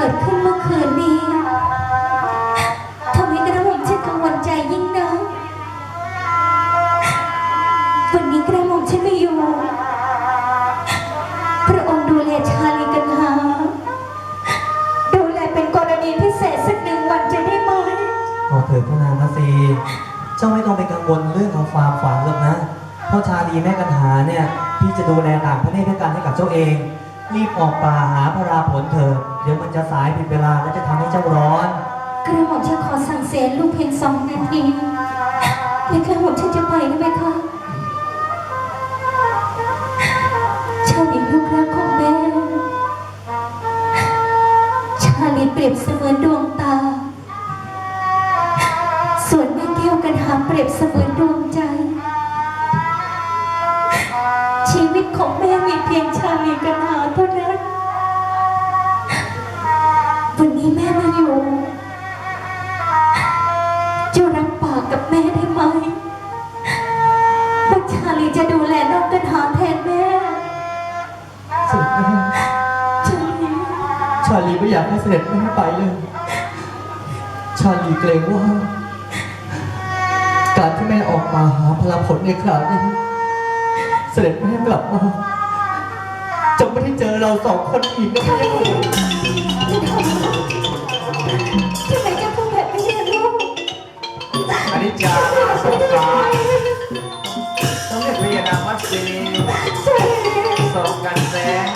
เกิดขึ้นเมื่อคืนนี้ทำให้กระหม่อมฉันกังวลใจยิ่งนักวันนี้กระหม่อมฉันไม่อยู่ พระองค์ดูแลชาลีกันหา ดูแลเป็นกรณีพิเศษสักหนึ่งวันจะได้ไหมขอเถิดพระนางมัสีเจ้าไม่ต้องไปกังวลเรื่องของความฝันหรอกนะ เพ่อชาลีแม่กันหาเนี่ย พี่จะดูแลต่างประเทศด้วยกันให้กับเจ้าเอง รีบออกป่าหาพระราผลเถิดเดี๋ยวมันจะสายผิดเวลาและจะทำให้เจ้าร้อน กระหม่อมฉันขอสั่งเสียลูกเพียงสองนาทีและกระหม่อมฉันจะไปนะแม่คะชาลีลูกรักของแม่ ชาลีเปรียบเสมือนดวงตา ส่วนแม่แก้วกันหาเปรียบเสมือนดวงใจ ชีวิตของแม่ มีเพียงชาลีกันหาเท่านั้น วันนี้แม่ไมาอยู่จะรับปากกับแม่ได้ไหมว่าชาลีจะดูแลน้องกันหาแทนแม่เสด็จแม่ชาลีชาลีไม่อยากให้เสด็จแม่ไปเลย ชาลีเกรงว่า การที่แม่ออกมาหาพลผลในคราวนี้เสด็จแม่กลับมา จะไม่ได้เจอเราสองคนอีกนะพี่ทำไมจะพูดแบบนี้ล่ะลูกอนิจจาสงสารต้องเรียกพยานามัสสีชาลีส่งกันแสง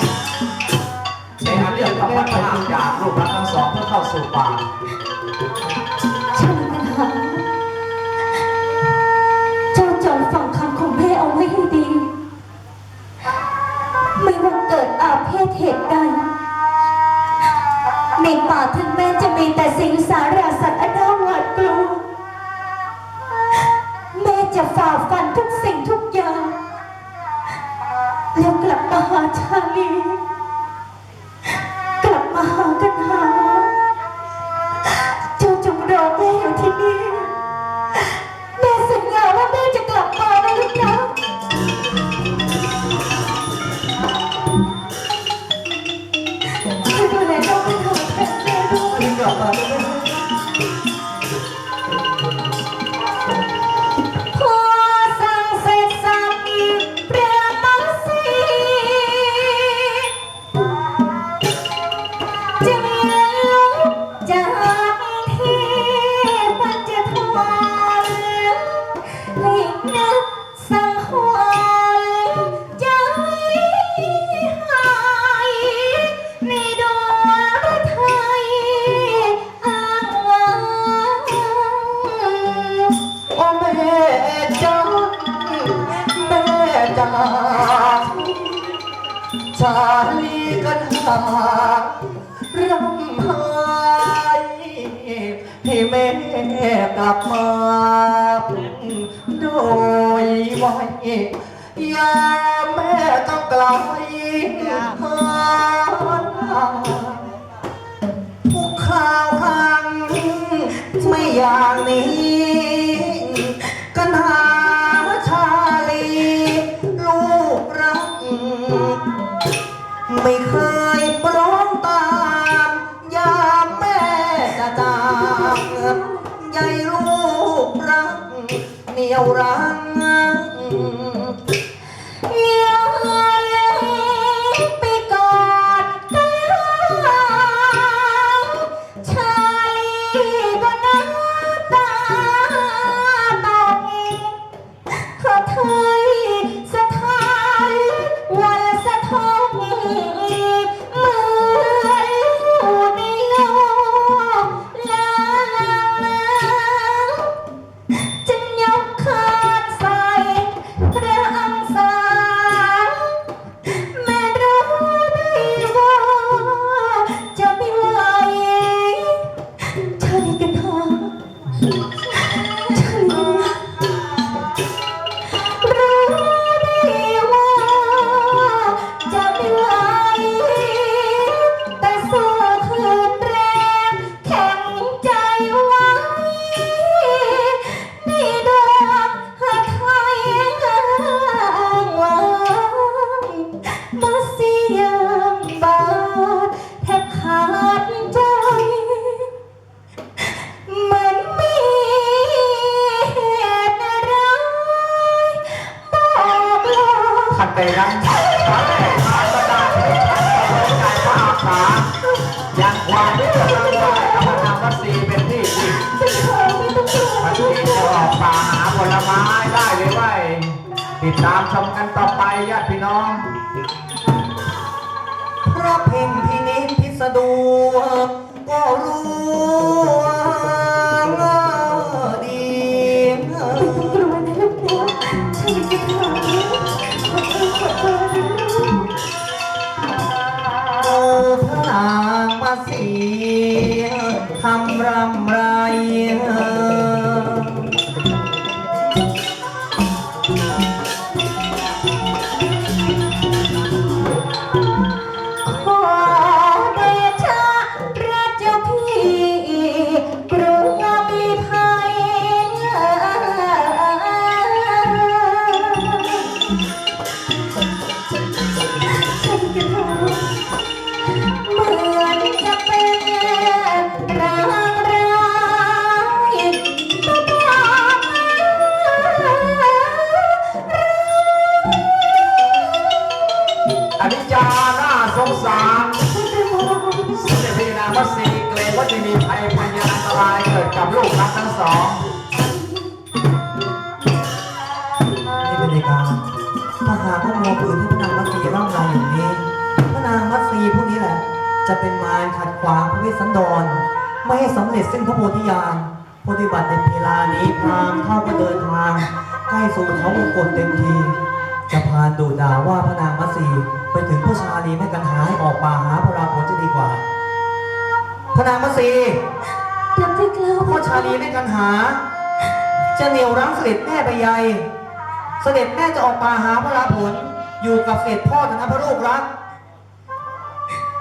ในอันเรื่องกับพัฒนาจากรูปรักษณ์ทั้งสองเพื่อเข้าสู่ป่า ดเพศเหตุใดในป่าถึงแม้จะมีแต่สิงสาราสัตว์อันน่าหวาดกลัวแม่จะฝ่าฟันทุกสิ่งทุกอย่าง แล้วกลับมาหาชาลี ชาลีกันหาร่ำไห้ให้แม่กลับมาโดยไว้ยาแม่ต้องไกลหาผู้ข่าวหังไม่อย่างนี้ ป่าหาผลไม้ได้หรือไม่ติดตามชมกันต่อไปญาติพี่น้องพระเพ่งพินิจพิสดวงก็รู้ดีไม่ต้อง เป็นในการถ้าหากว่ามัวปืนให้พระนางมัตสีร่ำไรอย่างนี้พระนางมัตสีพวกนี้แหละ จะเป็นมารขัดขวางพระเวสสันดร ไม่ให้สำเร็จสิ้นพระโพธิญาณปฏิบัติในเวลานี้พรามเท่าก็เดินทางใกล้สู่เขาวงกฏเต็มที จะพานดูด่าว่าพระนางมัตสีไปถึงผู้ชาลีแม่กันหาให้ออกป่าหาพระราผลจะดีกว่าพระนางมัตสีรับได้กล่าวพ่อชาลีแม่กันหา จะเหนี่ยวรั้งเสด็จแม่ไปใหญ่ เสด็จแม่จะออกมาหาพระราผลอยู่กับเสด็จพ่อเถอะนะพระลูกรัก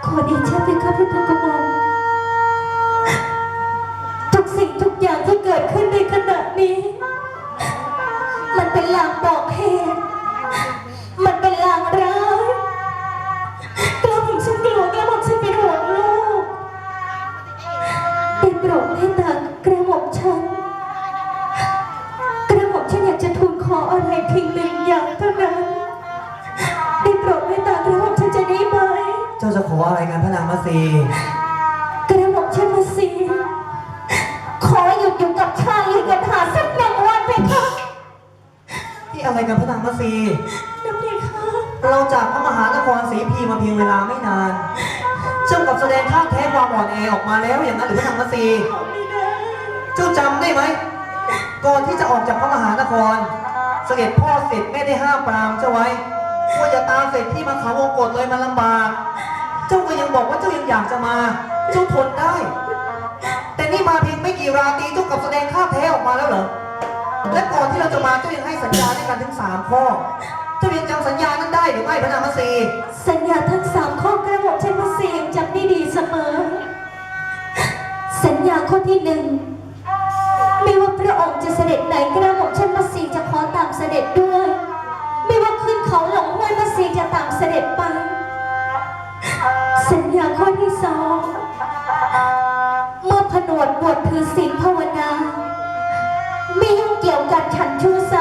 ขอเดชะเป็นข้าพเจ้ากระม่อมทุกสิ่งทุกอย่างที่เกิดขึ้นในขณะนี้ มันเป็นลางบอกเหตุ มันเป็นลางร้ายกระหม่อมฉันกลัวกระหม่อมฉันเป็นห่วงลูกได้โปรดให้ตากระม ขออะไรเพียงหนึ่งอย่างเท่านั้นได้โปรดให้ตากระหม่อมฉันจะได้ไหมเจ้าจะขออะไรกันพระนางมัตสีกระหม่อมฉันมาสีขอหยุดอยู่กับชายลีกันหาสักหนึ่งวันเพคะที่อะไรกันพระนางมัตสีนะเพคะเราจากพระมหานครศรีพีมาเพียงเวลาไม่นาน เจ้ากับแสดงท่าแท้ความอ่อนแอออกมาแล้วอย่างนั้นหรือพระนางมัตสีขอไม่ได้เจ้าจำได้ไหมก่อนที่จะออกจากพระมหานคร เสด็จพ่อเสร็จแม่ได้ห้ามปรามเจ้าไว้ว่าอย่าตามเสร็จที่มาเขาวงกฏเลยมันลำบาก เจ้าก็ยังบอกว่าเจ้ายังอยากจะมา เจ้าทนได้ แต่นี่มาเพียงไม่กี่ราตรีเจ้ากับแสดงข้าแท้ออกมาแล้วเหรอ และก่อนที่เราจะมาเจ้ายังให้สัญญาด้วยกันถึงสามข้อ เจ้ายังจำสัญญานั้นได้หรือไม่พระนามสีสัญญาทั้งสามข้อกระหม่อมฉันมาสียงจำได้ดีเสมอ สัญญาข้อที่หนึ่งไม่ว่าพระองค์จะเสด็จไหนกระหม่อมฉัน สีจะขอตามเสด็จด้วย ไม่ว่าขึ้นเขาหลงห้วยมาสีจะตามเสด็จไป สัญญาข้อที่สองเมื่อผนวดบวชถือศีลภาวนา ไม่ยุ่งเกี่ยวกับฉันชู้สา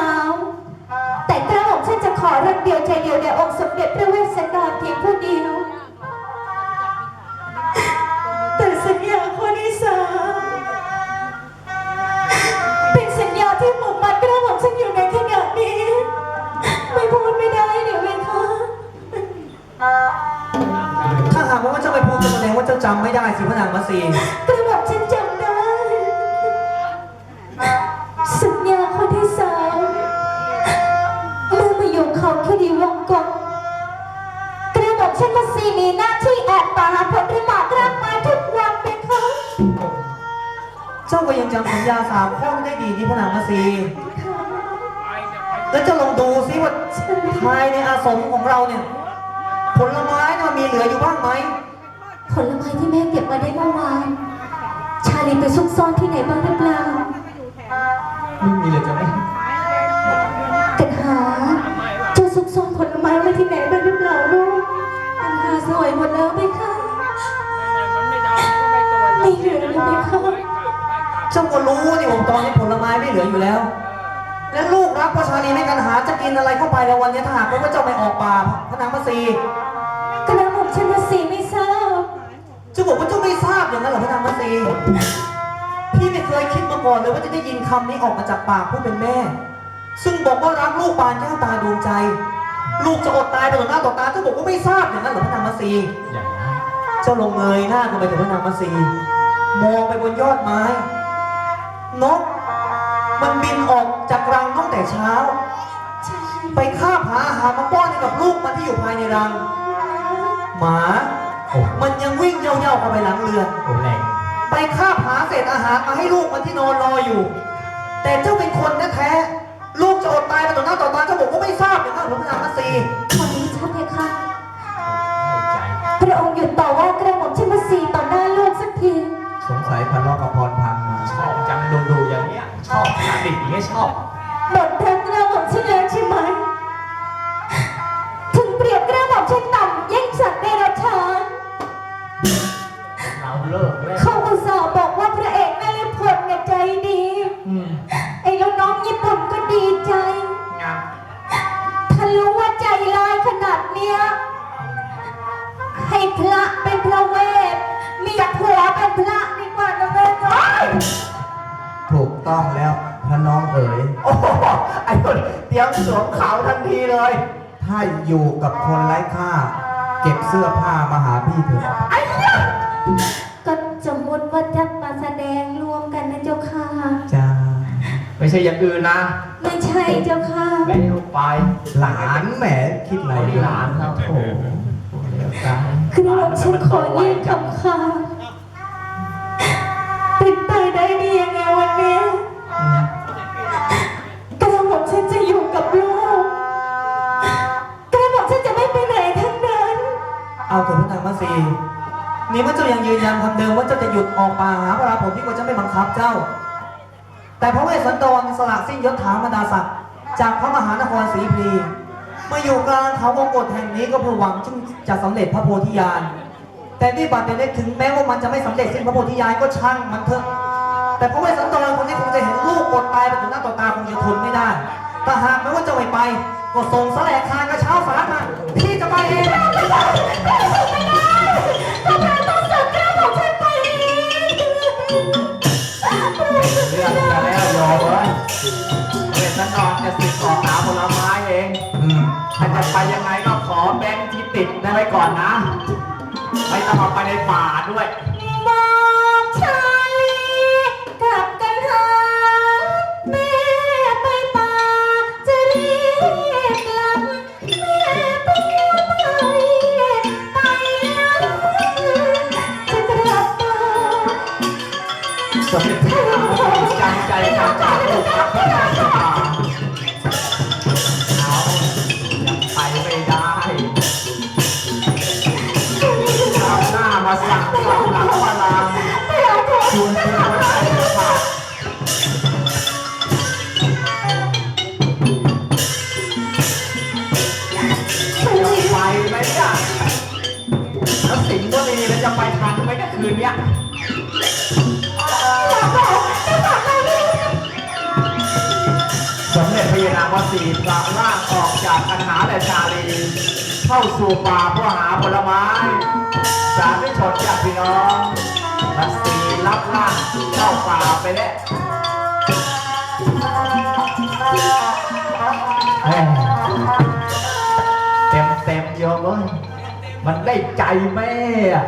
ก็ยังจำสัญญาสามข้อได้ดีนี่พระนางมัตสีแล้วเจะลองดูซิว่าภายในอาสมของเราเนี่ย ผลไม้เนี่ยมันมีเหลืออยู่บ้างไหมผลไม้ที่แม่เก็บมาได้เมื่อวานชาลีไปซุกซ่อนที่ไหนบ้างหรือเปล่าไม่มีเลยจ้ะแม่กันหาเจ้าซุกซ่อนผลไม้ไว้ที่ไหนบ้างหรือเปล่าลูกกันหาสวยหมดแล้วไหมคะไม่เหลือเลยไหมคะ เจ้าก็รู้นี่ผมตอนนี้ผลไม้ไม่เหลืออยู่แล้ว แล้วลูกรักประชานีไม่กันหาจะกินนอะไรเข้าไปแล้ววันนี้ถ้าหากว่าเจ้าไม่ออกป่าพระนางมัสีกระหม่อมฉันมัสีไม่ทราบเจะบอกว่าเจ้าไม่ทราบอย่างนั้นเหรอพระนางมัสีพี่ไม่เคยคิดมาก่อนเลยว่าจะได้ยินคำนี้ออกมาจากปากผู้เป็นแม่ ซึ่งบอกว่ารักลูกปานแก้วตาดวงใจ ลูกจะอดตายไปต่อหน้าต่อตาเจ้าบอกว่าไม่ทราบอย่างนั้นเหรอพระนางมัสีอย่างนั้นเจ้าลงเงยหน้าขึ้นไปถึงพระนางมัสีมองไปบนยอดไม้ นก มันบินออกจากรังตั้งแต่เช้าใช่ไปคาบหาอาหารมาป้อนให้กับลูกมันที่อยู่ภายในรัง หมาโอ้มันยังวิ่งเย่าๆเข้าไปหลังเรือนโหแรงไปคาบหาเศษอาหารมาให้ลูกมันที่นอนรออยู่ แต่เจ้าเป็นคนแท้ๆลูกจะอดตายไปต่อหน้าต่อตาเจ้าบอกว่าไม่ทราบอย่างนั้นหรือพระนางมัสีวันนี้ฉันเพคะใจพระองค์หยุดต่อว่ากระหม่อมฉันมัสีต่อหน้าลูกสักที สงสัยพันล้อกับพรพังมาชอบจัง ดูๆอย่างเนี้ยชอบขนาดนี้อย่างเงี้ยชอบ ต้องแล้วพระน้องเอ๋ยโอ้โหไอ้คนเตรียมสวมเขาทันทีเลย ถ้าอยู่กับคนไร้ค่า เก็บเสื้อผ้ามาหาพี่เถอะก็สมมติว่าจะมาแสดงรวมกันนะเจ้าค่ะ จ้าไม่ใช่อย่างอื่นนะ ไม่ใช่เจ้าค่ะไม่ลูกไป หลานแหมคิดอะไรเราที่หลานเราโถเดี๋ยวกันคือเราฉันขอยื่นคำขาด นี่ว่าเจ้ายังยืนยันคำเดิมว่าเจ้าจะหยุดออกป่าหาพระราผลที่ว่าจะไม่บังคับเจ้า แต่พระเวสสันดรสละสิ้นยศถาบรรดาศักดิ์จากพระมหานครศรีพีมาอยู่กลางเขาวงกฏแห่งนี้ก็เพื่อหวังจึงจะสำเร็จพระโพธิญาณ แต่ที่บัดเด็กถึงแม้ว่ามันจะไม่สำเร็จสิ้นพระโพธิญาณก็ช่างมันเถอะ แต่พระเวสสันดรคนนี้คงจะเห็นลูกอดตายไปต่อหน้าต่อตาคงจะทนไม่ได้ แต่หากแม้ว่าจะไม่ไป ก็ส่งสแลกคานกระเช้าสารมาพี่จะไปเองทำไมต้ แล้วโยมเอ้ยเวทนอนจะสิบออกหาผลไม้เองอืมถ้าจะไปยังไงก็ขอแบงค์ที่ติดได้ไว้ก่อนนะ ไม่ต้องเอาไปในป่าด้วย พระยนางวสีพระร่างออกจากคันหาและชาลี เข้าสู่ป่าเพื่อหาผลไม้ สาธุชนจากพี่น้องวัสีรับร่างเข้าป่าไปแล้วเต็มเต็มๆโยมเอ้ยมันได้ใจแม่อะ